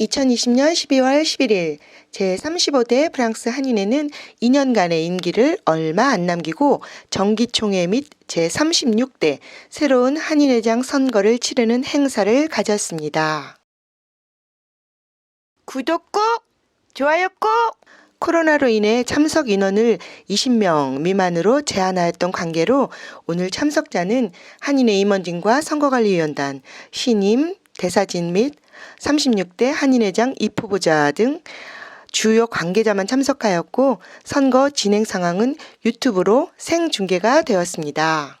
2020년 12월 11일 제35대 프랑스 한인회는 2년간의 임기를 얼마 안 남기고 정기총회 및 제36대 새로운 한인회장 선거를 치르는 행사를 가졌습니다. 구독 꼭! 좋아요 꼭! 코로나로 인해 참석 인원을 20명 미만으로 제한하였던 관계로 오늘 참석자는 한인회 임원진과 선거관리위원단, 신임, 대사진 및 36대 한인회장 입후보자 등 주요 관계자만 참석하였고 선거 진행 상황은 유튜브로 생중계가 되었습니다.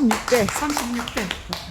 36대. 36대.